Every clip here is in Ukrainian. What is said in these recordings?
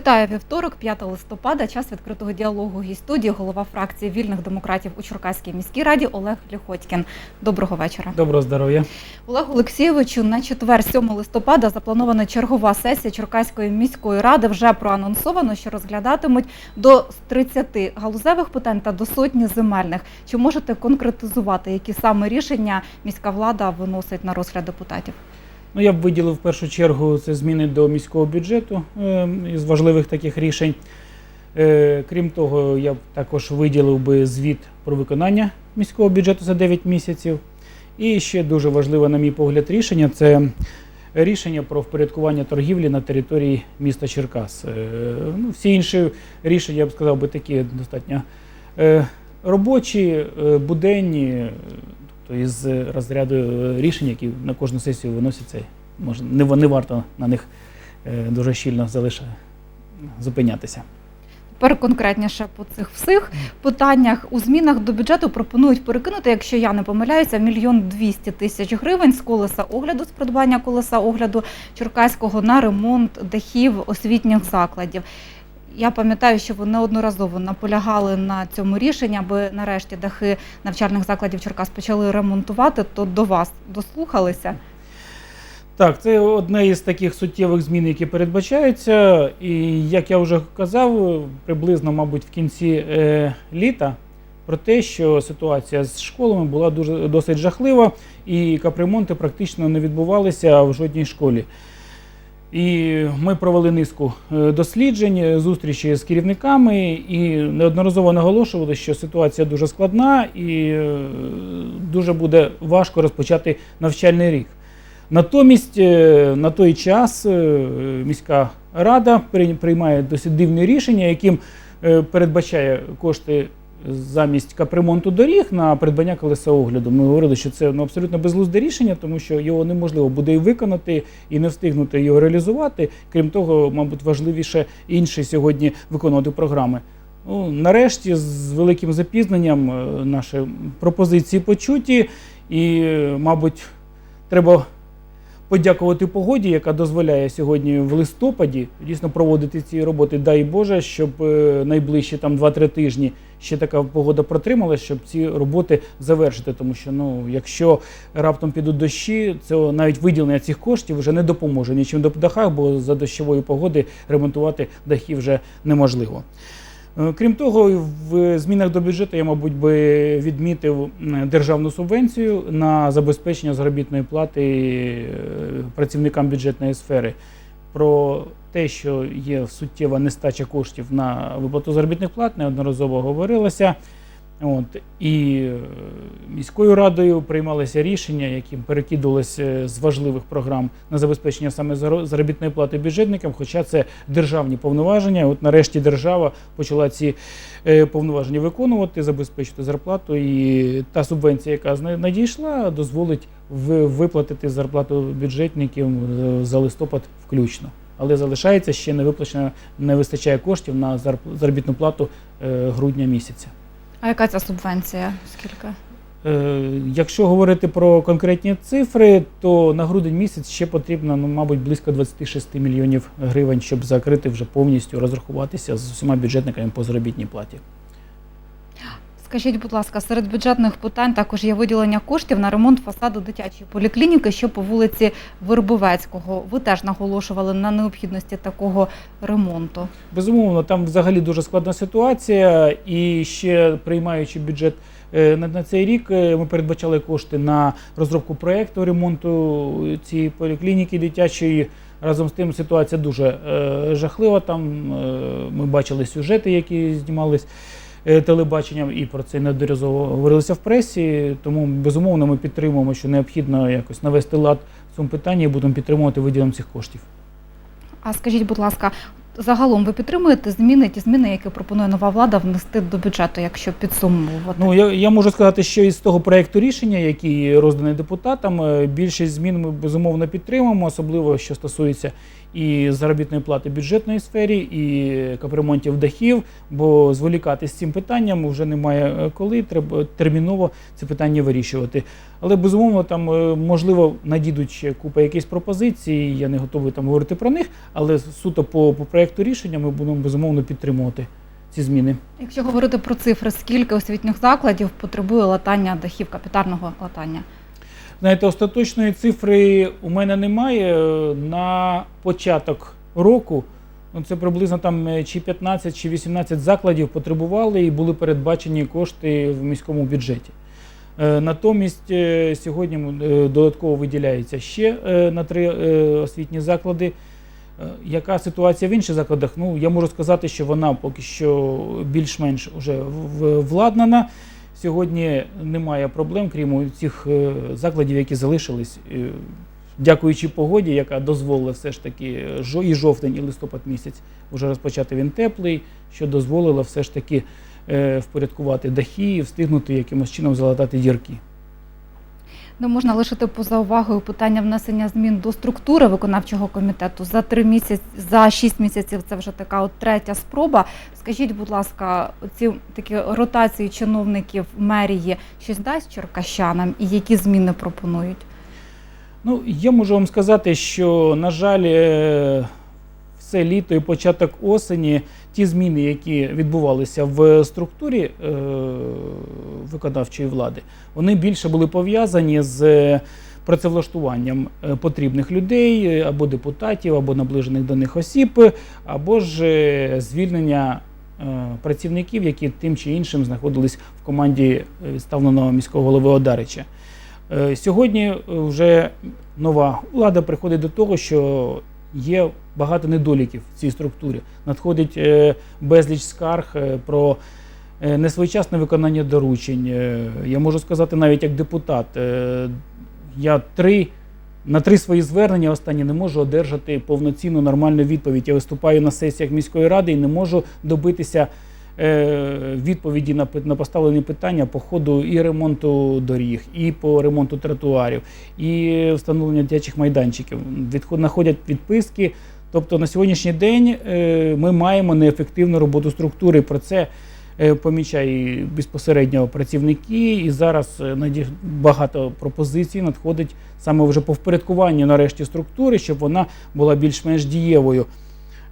Вітаю вівторок, 5 листопада. Час відкритого діалогу гість студії, голова фракції вільних демократів у Черкаській міській раді Олег Ліхотькін. Доброго вечора. Доброго здоров'я. Олег Олексійовичу, на четвер, 7 листопада, запланована чергова сесія Черкаської міської ради. Вже проанонсовано, що розглядатимуть до 30 галузевих питань та до сотні земельних. Чи можете конкретизувати, які саме рішення міська влада виносить на розгляд депутатів? Ну, я б виділив в першу чергу це зміни до міського бюджету е, із важливих таких рішень. Е, крім того, я б також виділив би звіт про виконання міського бюджету за 9 місяців. І ще дуже важливе, на мій погляд, рішення це рішення про впорядкування торгівлі на території міста Черкас. Е, ну, всі інші рішення, я б сказав, би такі достатньо е, робочі, буденні, тобто із розряду е, рішень, які на кожну сесію виносяться. Може, не, не варто на них е, дуже щільно залишати, зупинятися. Тепер конкретніше по цих всіх питаннях у змінах до бюджету пропонують перекинути, якщо я не помиляюся, мільйон двісті тисяч гривень з колеса огляду, з придбання колеса огляду Черкаського на ремонт дахів освітніх закладів. Я пам'ятаю, що ви неодноразово наполягали на цьому рішенні, аби нарешті дахи навчальних закладів Черкас почали ремонтувати. То до вас дослухалися. Так, це одне із таких суттєвих змін, які передбачаються. І як я вже казав, приблизно, мабуть, в кінці е, літа про те, що ситуація з школами була дуже досить жахлива, і капремонти практично не відбувалися в жодній школі. І ми провели низку е, досліджень, зустрічі з керівниками і неодноразово наголошували, що ситуація дуже складна і е, дуже буде важко розпочати навчальний рік. Натомість е, на той час е, міська рада прий- приймає досить дивне рішення, яким е, передбачає кошти замість капремонту доріг на придбання колеса огляду. Ми говорили, що це ну, абсолютно безглузде рішення, тому що його неможливо буде і виконати, і не встигнути його реалізувати. Крім того, мабуть, важливіше інші сьогодні виконувати програми. Ну, нарешті, з великим запізненням е, наші пропозиції почуті, і, мабуть, треба подякувати погоді, яка дозволяє сьогодні в листопаді дійсно проводити ці роботи. Дай Боже, щоб е, найближчі там 2-3 тижні ще така погода протрималась, щоб ці роботи завершити. Тому що ну, якщо раптом підуть дощі, це навіть виділення цих коштів вже не допоможе нічим до дахах, бо за дощової погоди ремонтувати дахи вже неможливо. Е, Крім того, в змінах до бюджету я, мабуть, би відмітив державну субвенцію на забезпечення заробітної плати е, працівникам бюджетної сфери. Про те, що є суттєва нестача коштів на виплату заробітних плат, неодноразово говорилося. От, і е, міською радою приймалися рішення, яким перекидувалися з важливих програм на забезпечення саме заробітної плати бюджетникам, хоча це державні повноваження. От нарешті держава почала ці е, повноваження виконувати, забезпечити зарплату. І та субвенція, яка надійшла, дозволить виплатити зарплату бюджетників за листопад включно. Але залишається ще не виплачено, не вистачає коштів на заробітну плату е, грудня місяця. А яка ця субвенція? Скільки? Е, Якщо говорити про конкретні цифри, то на грудень місяць ще потрібно, ну, мабуть, близько 26 мільйонів гривень, щоб закрити вже повністю розрахуватися з усіма бюджетниками по заробітній платі. Скажіть, будь ласка, серед бюджетних питань також є виділення коштів на ремонт фасаду дитячої поліклініки, що по вулиці Вербовецького. Ви теж наголошували на необхідності такого ремонту. Безумовно, там взагалі дуже складна ситуація, і ще приймаючи бюджет е, на, цей рік, е, ми передбачали кошти на розробку проєкту ремонту цієї поліклініки дитячої. Разом з тим ситуація дуже е, жахлива. Там е, ми бачили сюжети, які знімались е, телебаченням, і про це неодноразово говорилося в пресі. Тому безумовно ми підтримуємо, що необхідно якось навести лад в цьому питанні і будемо підтримувати виділом цих коштів. А скажіть, будь ласка, загалом ви підтримуєте зміни, ті зміни, які пропонує нова влада внести до бюджету, якщо підсумовувати? Ну я, я можу сказати, що із того проекту рішення, який розданий депутатам, е, більшість змін ми безумовно підтримуємо, особливо що стосується і заробітної плати бюджетної сфері, і капремонтів дахів. Бо зволікати з цим питанням вже немає е, коли. Треба терміново це питання вирішувати. Але безумовно там е, можливо надійдуть ще купа якихось пропозицій. Я не готовий там говорити про них, але суто по, по проекту рішення ми будемо безумовно підтримувати ці зміни. Якщо говорити про цифри, скільки освітніх закладів потребує латання дахів капітарного латання? Знаєте, остаточної цифри у мене немає. На початок року ну, це приблизно там е, чи 15 чи 18 закладів потребували і були передбачені кошти в міському бюджеті. Е, Натомість е, сьогодні додатково виділяється ще на три освітні заклади. Яка ситуація в інших закладах? Ну, я можу сказати, що вона поки що більш-менш вже владнана. Сьогодні немає проблем, крім цих е, закладів, які залишились, е, дякуючи погоді, яка дозволила все ж таки е, і жовтень, і листопад місяць вже розпочати він теплий, що дозволило все ж таки впорядкувати дахи і встигнути якимось чином залатати дірки. Не можна лишити поза увагою питання внесення змін до структури виконавчого комітету за три місяці, за шість місяців. Це вже така от третя спроба. Скажіть, будь ласка, ці такі ротації чиновників мерії щось дасть черкащанам і які зміни пропонують? Ну, я можу вам сказати, що, на жаль, е, все літо і початок осені ті зміни, які відбувалися в структурі е, виконавчої влади, вони більше були пов'язані з працевлаштуванням е, потрібних людей е, або депутатів, або наближених до них осіб, або ж е, звільнення е, працівників, які тим чи іншим знаходились в команді е, відставленого міського голови Одарича. Е, Сьогодні е, вже нова влада приходить до того, що є багато недоліків в цій структурі. Надходить е, безліч скарг е, про е, несвоєчасне виконання доручень. Я можу сказати навіть як депутат. Я три. На три свої звернення останні не можу одержати повноцінну нормальну відповідь. Я виступаю на сесіях міської ради і не можу добитися відповіді на, поставлені питання по ходу і ремонту доріг, і по ремонту тротуарів, і встановлення дитячих майданчиків. Відход, находять відписки. Тобто на сьогоднішній день е, ми маємо неефективну роботу структури. Про це е, помічає безпосередньо працівники, і зараз е, багато пропозицій надходить саме вже по впорядкуванню нарешті структури, щоб вона була більш-менш дієвою.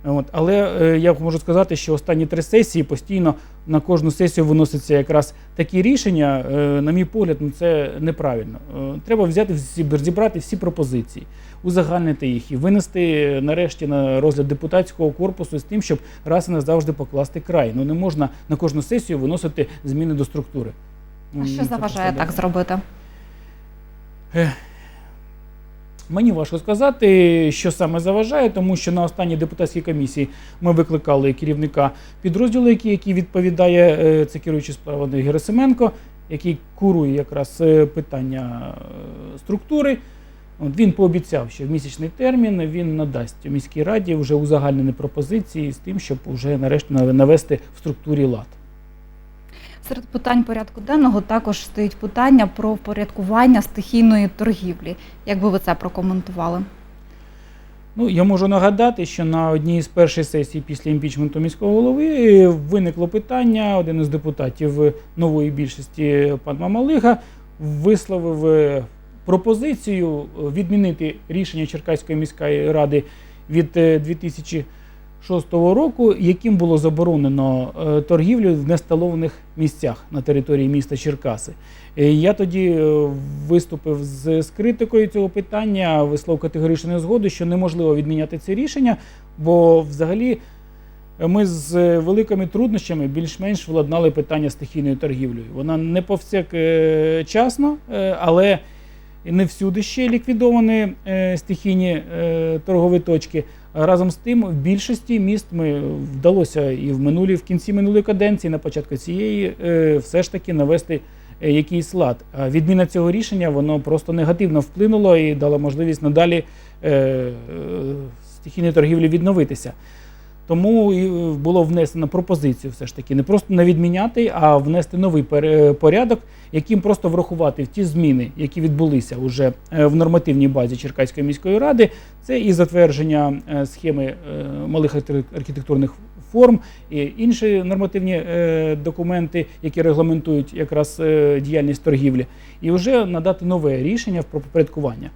От. Але е, я можу сказати, що останні три сесії постійно на кожну сесію виносяться якраз такі рішення. Е, на мій погляд, ну це неправильно. Е, треба взяти всі зібрати всі пропозиції, узагальнити їх і винести е, нарешті на розгляд депутатського корпусу з тим, щоб раз і назавжди покласти край. Ну не можна на кожну сесію виносити зміни до структури. А Ну, що заважає так зробити? Мені важко сказати, що саме заважає, тому що на останній депутатській комісії ми викликали керівника підрозділу, який, який відповідає, е, це керуючий справами Герасименко, який курує якраз е, питання е, структури. От він пообіцяв, що в місячний термін він надасть міській раді вже узагальнені пропозиції з тим, щоб вже нарешті навести в структурі лад. Серед питань порядку денного також стоїть питання про впорядкування стихійної торгівлі. Як би ви це прокоментували? Ну, я можу нагадати, що на одній з перших сесій після імпічменту міського голови виникло питання. Один із депутатів нової більшості, пан Мамалига, висловив е, пропозицію відмінити рішення Черкаської міської ради від е, 2006 року, яким було заборонено е, торгівлю в несталованих місцях на території міста Черкаси. Е, Я тоді е, виступив з, з критикою цього питання, висловив категоричну незгоду, що неможливо відміняти це рішення, бо взагалі ми з великими труднощами більш-менш владнали питання стихійною торгівлею. Вона не повсякчасно, але не всюди ще ліквідовані стихійні торгові точки. Разом з тим, в більшості міст ми вдалося і в минулі, в кінці минулої каденції, на початку цієї, е, все ж таки навести е, якийсь лад. А відміна цього рішення воно просто негативно вплинуло і дало можливість надалі е, стихійної торгівлі відновитися. Тому і е, було внесено пропозицію все ж таки не просто не відміняти, а внести новий пере- порядок, яким просто врахувати в ті зміни, які відбулися вже е, в нормативній базі Черкаської міської ради. Це і затвердження е, схеми е, малих архітектурних форм і інші нормативні е, документи, які регламентують якраз е, діяльність торгівлі, і вже надати нове рішення про підпорядкування.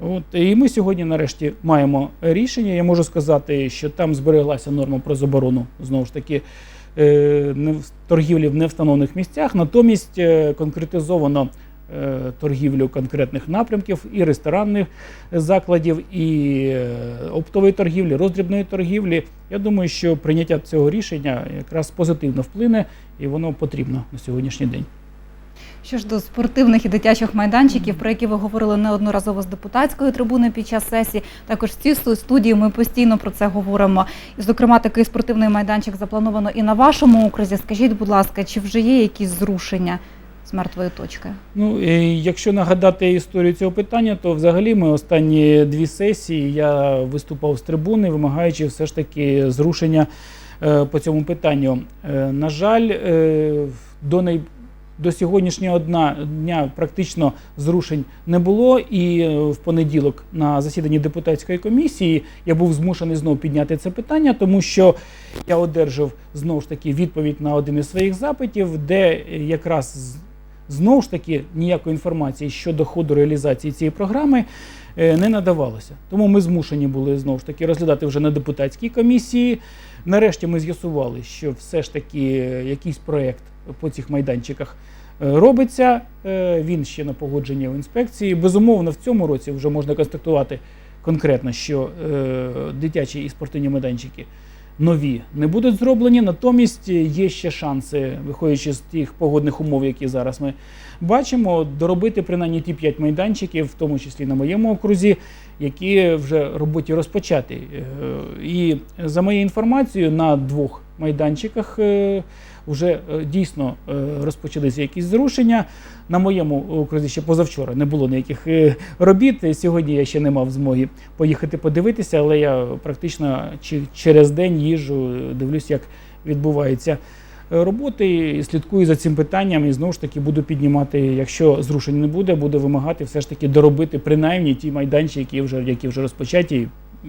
От і ми сьогодні, нарешті, маємо рішення. Я можу сказати, що там збереглася норма про заборону знову ж таки е, торгівлі в невстановлених місцях. Натомість е, конкретизовано е, торгівлю конкретних напрямків і ресторанних закладів, і оптової торгівлі, роздрібної торгівлі. Я думаю, що прийняття цього рішення якраз позитивно вплине, і воно потрібно на сьогоднішній день. Що ж до спортивних і дитячих майданчиків, про які ви говорили неодноразово з депутатської трибуни під час сесії, також в цій студії ми постійно про це говоримо. І, зокрема, такий спортивний майданчик заплановано і на вашому окрузі. Скажіть, будь ласка, чи вже є якісь зрушення з мертвої точки? Ну, якщо нагадати історію цього питання, то взагалі ми останні дві сесії я виступав з трибуни, вимагаючи все ж таки зрушення е, по цьому питанню. Е, на жаль, е, до най... До сьогоднішнього дня, практично зрушень не було, і е, в понеділок на засіданні депутатської комісії я був змушений знову підняти це питання, тому що я одержав знову ж таки відповідь на один із своїх запитів, де е, якраз знову ж таки ніякої інформації щодо ходу реалізації цієї програми е, не надавалося. Тому ми змушені були знову ж таки розглядати вже на депутатській комісії. Нарешті ми з'ясували, що все ж таки якийсь проєкт по цих майданчиках е, робиться. Е, Він ще на погодженні в інспекції. Безумовно, в цьому році вже можна констатувати конкретно, що е, дитячі і спортивні майданчики нові не будуть зроблені. Натомість є ще шанси, виходячи з тих погодних умов, які зараз ми бачимо, доробити принаймні ті 5 майданчиків, в тому числі на моєму окрузі, які вже роботі розпочаті. Е, І за моєю інформацією, на двох майданчиках е, вже е, дійсно е, розпочалися якісь зрушення. На моєму окрузі ще позавчора не було ніяких е, робіт. Сьогодні я ще не мав змоги поїхати подивитися, але я практично через день їжджу, дивлюсь, як відбуваються е, роботи, слідкую за цим питанням і знову ж таки буду піднімати, якщо зрушень не буде, буду вимагати все ж таки доробити принаймні ті майданчики, які вже, які вже розпочаті,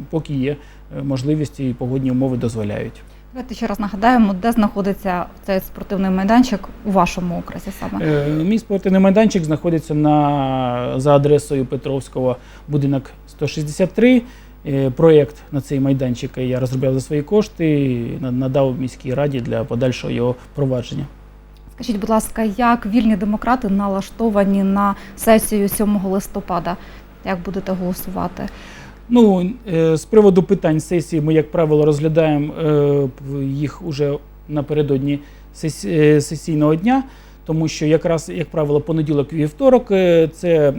поки є е, можливість і погодні умови дозволяють. Давайте ще раз нагадаємо, де знаходиться цей спортивний майданчик у вашому окрузі саме. Е, Мій спортивний майданчик знаходиться на, за адресою Петровського, будинок 163. Е, Проєкт на цей майданчик я розробляв за свої кошти і надав міській раді для подальшого його провадження. Скажіть, будь ласка, як вільні демократи налаштовані на сесію 7 листопада? Як будете голосувати? Ну, е, з приводу питань сесії ми, як правило, розглядаємо е, їх уже напередодні е, сесійного дня, тому що якраз, як правило, понеділок і вівторок це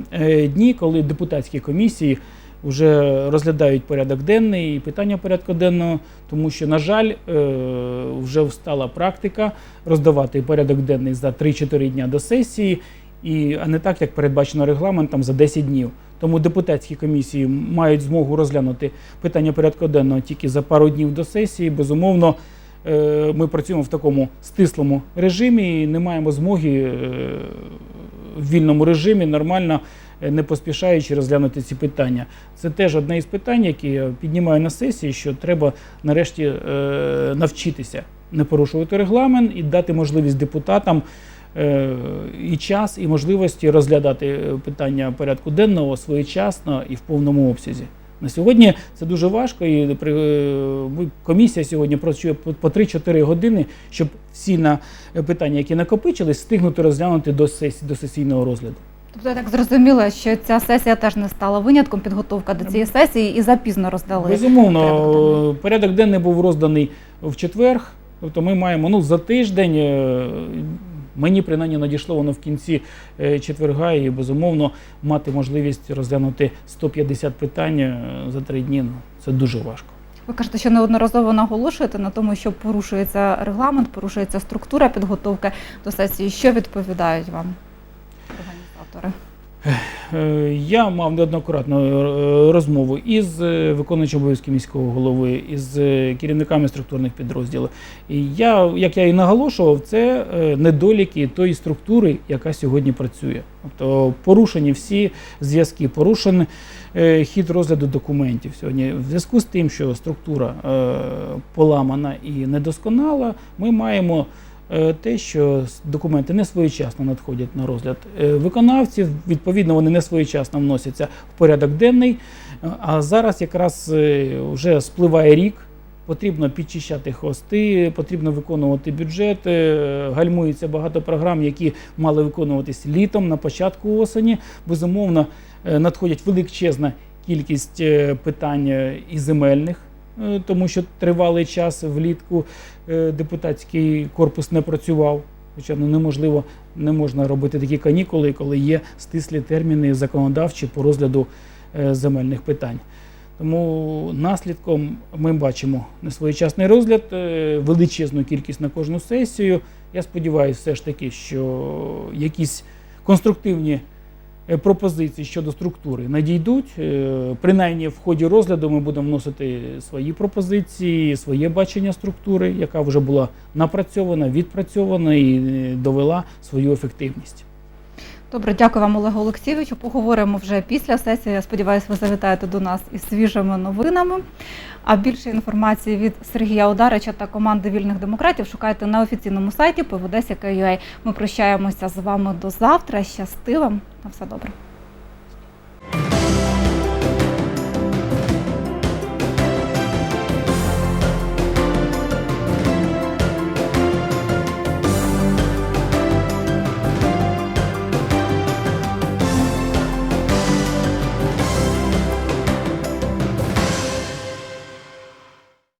дні, коли депутатські комісії вже розглядають порядок денний і питання порядку денного, тому що, на жаль, вже встала практика роздавати порядок денний за 3-4 дня до сесії, і, а не так, як передбачено регламентом за 10 днів. Тому депутатські комісії мають змогу розглянути питання порядку денного тільки за пару днів до сесії. Безумовно, е, ми працюємо в такому стислому режимі і не маємо змоги е, в вільному режимі нормально, е, не поспішаючи розглянути ці питання. Це теж одне із питань, які я піднімаю на сесії, що треба нарешті навчитися не порушувати регламент і дати можливість депутатам і час, і можливості розглядати е, питання порядку денного своєчасно і в повному обсязі. На сьогодні це дуже важко, і е, комісія сьогодні працює по по 3-4 години, щоб всі на е, питання, які накопичились, встигнути розглянути до сесії до сесійного розгляду. Тобто я так зрозуміла, що ця сесія теж не стала винятком, підготовка до цієї сесії і запізно роздали. порядок Безумовно, денний. порядок денний був розданий в четвер. Тобто ми маємо ну, за тиждень. Мені принаймні надійшло воно в кінці е, четверга, і безумовно мати можливість розглянути 150 питань е, за три дні. Ну, це дуже важко. Ви кажете, що неодноразово наголошуєте на тому, що порушується регламент, порушується структура підготовки до сесії. Що відповідають вам організатори? Е, Я мав неоднократно е, розмову із е, виконуючим обов'язки міського голови, із керівниками структурних підрозділів. І я, як я і наголошував, це недоліки тої структури, яка сьогодні працює. Тобто порушені всі зв'язки, порушений хід розгляду документів сьогодні. В зв'язку з тим, що структура поламана і недосконала, ми маємо те, що документи не своєчасно надходять на розгляд е, виконавців, відповідно, вони не своєчасно вносяться в порядок денний. Е, А зараз якраз е, вже спливає рік. Потрібно підчищати хвости, потрібно виконувати бюджет. е, Гальмується багато програм, які мали виконуватись літом на початку осені. Безумовно, е, надходять величезна кількість е, питань е, і земельних, е, тому що тривалий час влітку е, депутатський корпус не працював. Хоча ну, неможливо, не можна робити такі канікули, коли є стислі терміни законодавчі по розгляду е, земельних питань. Тому наслідком ми бачимо несвоєчасний розгляд, е, величезну кількість на кожну сесію. Я сподіваюся, все ж таки, що якісь конструктивні е, пропозиції щодо структури надійдуть. Е, Принаймні в ході розгляду ми будемо вносити свої пропозиції, своє бачення структури, яка вже була напрацьована, відпрацьована і е, довела свою ефективність. Добре, дякую вам, Олегу Олексійовичу. Поговоримо вже після сесії. Я сподіваюся, ви завітаєте до нас із свіжими новинами. А більше інформації від Сергія Ударича та команди вільних демократів шукайте на офіційному сайті pvds.ua. Ми прощаємося з вами до завтра. Щасти вам. На все добре.